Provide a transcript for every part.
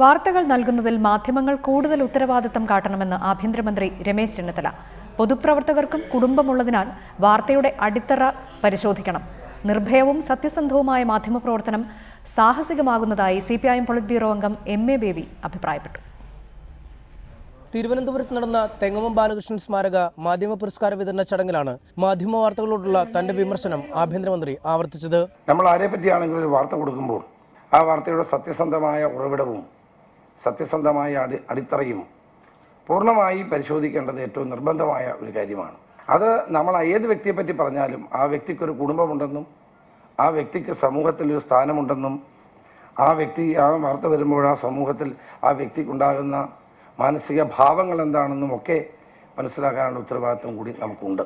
വാർത്തകൾ നൽകുന്നതിൽ മാധ്യമങ്ങൾ കൂടുതൽ ഉത്തരവാദിത്തം കാട്ടണമെന്ന് ആഭ്യന്തരമന്ത്രി രമേശ് ചെന്നിത്തല. പൊതുപ്രവർത്തകർക്കും കുടുംബമുള്ളതിനാൽ വാർത്തയുടെ അടിത്തറ പരിശോധിക്കണം. നിർഭയവും സത്യസന്ധവുമായ മാധ്യമപ്രവർത്തനം സാഹസികമാകുന്നതായി C P I M politburo അംഗം എം എ ബേബി അഭിപ്രായപ്പെട്ടു. തിരുവനന്തപുരത്ത് നടന്ന തെങ്ങമം ബാലകൃഷ്ണൻ സ്മാരക മാധ്യമ പുരസ്കാര വിതരണ ചടങ്ങിലാണ് മാധ്യമ വാർത്തകളോടുള്ള തന്റെ വിമർശനം ആഭ്യന്തരമന്ത്രി ആവർത്തിച്ചത്. നമ്മൾ ആരെ പറ്റിയാണെങ്കിലും ഒരു വാർത്ത കൊടുക്കുമ്പോൾ ആ വാർത്തയുടെ സത്യസന്ധമായ ഉറവിടവും സത്യസന്ധമായ അടി അടിത്തറയും പൂർണമായി പരിശോധിക്കേണ്ടത് ഏറ്റവും നിർബന്ധമായ ഒരു കാര്യമാണ്. അത് നമ്മൾ ഏത് വ്യക്തിയെപ്പറ്റി പറഞ്ഞാലും ആ വ്യക്തിക്കൊരു കുടുംബമുണ്ടെന്നും ആ വ്യക്തിക്ക് സമൂഹത്തിൽ ഒരു സ്ഥാനമുണ്ടെന്നും ആ വ്യക്തി ആ വാർത്ത വരുമ്പോൾ ആ സമൂഹത്തിൽ ആ വ്യക്തിക്കുണ്ടാകുന്ന മാനസിക ഭാവങ്ങൾ എന്താണെന്നും ഒക്കെ മനസ്സിലാക്കാനുള്ള ഉത്തരവാദിത്വം കൂടി നമുക്കുണ്ട്.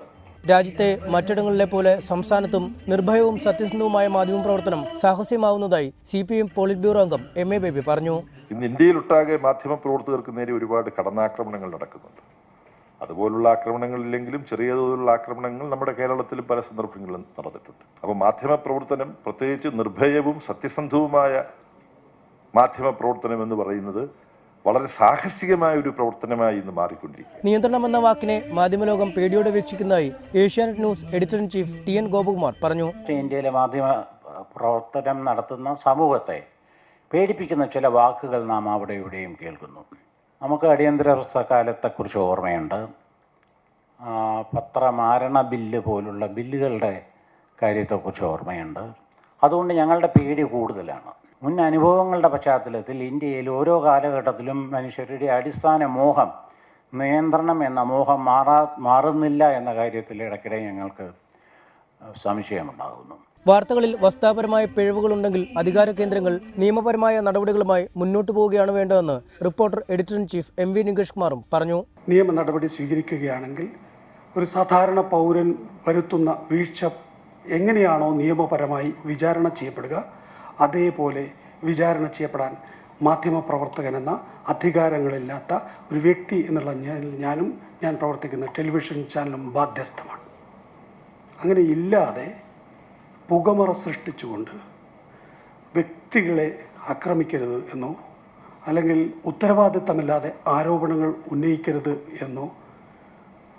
രാജ്യത്തെ മറ്റിടങ്ങളിലെ പോലെ സംസ്ഥാനത്തും നിർഭയവും സത്യസന്ധവുമായ മാധ്യമ പ്രവർത്തനം സാഹസ്യമാവുന്നതായി C P M politburo അംഗം എം എ ബേബി പറഞ്ഞു. ഇന്ന് ഇന്ത്യയിലൊട്ടാകെ മാധ്യമപ്രവർത്തകർക്ക് നേരെ ഒരുപാട് കടന്നാക്രമണങ്ങൾ നടക്കുന്നുണ്ട്. അതുപോലുള്ള ആക്രമണങ്ങൾ ഇല്ലെങ്കിലും ചെറിയ തോതിലുള്ള ആക്രമണങ്ങൾ നമ്മുടെ കേരളത്തിലും പല സന്ദർഭങ്ങളിലും നടന്നിട്ടുണ്ട്. അപ്പോൾ മാധ്യമ പ്രവർത്തനം പ്രത്യേകിച്ച് നിർഭയവും സത്യസന്ധവുമായ മാധ്യമ പ്രവർത്തനം എന്ന് പറയുന്നത് വളരെ സാഹസികമായ ഒരു പ്രവർത്തനമായി ഇന്ന് മാറിക്കൊണ്ടിരിക്കും നിയന്ത്രണം എന്ന വാക്കിനെ മാധ്യമലോകം പേടിയോടെ വീക്ഷിക്കുന്നതായി Asianet news editor in chief T N Gopakumar പറഞ്ഞു. ഇന്ത്യയിലെ മാധ്യമ പ്രവർത്തനം നടത്തുന്ന സമൂഹത്തെ പേടിപ്പിക്കുന്ന ചില വാക്കുകൾ നാം അവിടെ ഇവിടെയും കേൾക്കുന്നു. നമുക്ക് അടിയന്തരാവസ്ഥ കാലത്തെക്കുറിച്ച് ഓർമ്മയുണ്ട് പത്രമാരണ ബില്ല് പോലുള്ള ബില്ലുകളുടെ കാര്യത്തെക്കുറിച്ച് ഓർമ്മയുണ്ട്. അതുകൊണ്ട് ഞങ്ങളുടെ പേടി കൂടുതലാണ്. മുൻ അനുഭവങ്ങളുടെ പശ്ചാത്തലത്തിൽ ഇന്ത്യയിൽ ഓരോ കാലഘട്ടത്തിലും മനുഷ്യരുടെ അടിസ്ഥാന മോഹം നിയന്ത്രണം എന്ന മോഹം മാറാ മാറുന്നില്ല എന്ന കാര്യത്തിൽ ഇടയ്ക്കിടെ ഞങ്ങൾക്ക് സംശയമുണ്ടാകുന്നു. വാർത്തകളിൽ വസ്താപരമായ പിഴവുകളുണ്ടെങ്കിൽ അധികാര കേന്ദ്രങ്ങൾ നിയമപരമായ നടപടികളുമായി മുന്നോട്ടു പോവുകയാണ് വേണ്ടതെന്ന് reporter editor in chief M V Nikesh കുമാറും പറഞ്ഞു. നിയമ നടപടി സ്വീകരിക്കുകയാണെങ്കിൽ ഒരു സാധാരണ പൗരൻ വരുത്തുന്ന വീഴ്ച എങ്ങനെയാണോ നിയമപരമായി വിചാരണ ചെയ്യപ്പെടുക അതേപോലെ വിചാരണ ചെയ്യപ്പെടാൻ മാധ്യമപ്രവർത്തകൻ എന്ന അധികാരങ്ങളില്ലാത്ത ഒരു വ്യക്തി എന്നുള്ള ഞാനും ഞാൻ പ്രവർത്തിക്കുന്ന ടെലിവിഷൻ ചാനലും ബാധ്യസ്ഥമാണ്. അങ്ങനെ ഇല്ലാതെ പുകമറ സൃഷ്ടിച്ചുകൊണ്ട് വ്യക്തികളെ ആക്രമിക്കരുത് എന്നോ അല്ലെങ്കിൽ ഉത്തരവാദിത്തമില്ലാതെ ആരോപണങ്ങൾ ഉന്നയിക്കരുത് എന്നോ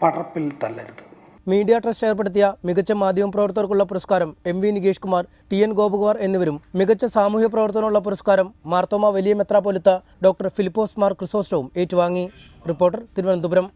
പടർപ്പിൽ തല്ലരുത്. മീഡിയ ട്രസ്റ്റ് ഏർപ്പെടുത്തിയ മികച്ച മാധ്യമ പ്രവർത്തകർക്കുള്ള പുരസ്കാരം M V Nikesh Kumar T N Gopakumar എന്നിവരും മികച്ച സാമൂഹ്യ പ്രവർത്തനമുള്ള പുരസ്കാരം മാർത്തോമ വലിയ മെത്രാപൊലിത്ത ഡോക്ടർ ഫിലിപ്പോസ് മാർ ക്രിസോസ്റ്റവും ഏറ്റുവാങ്ങി. റിപ്പോർട്ടർ തിരുവനന്തപുരം.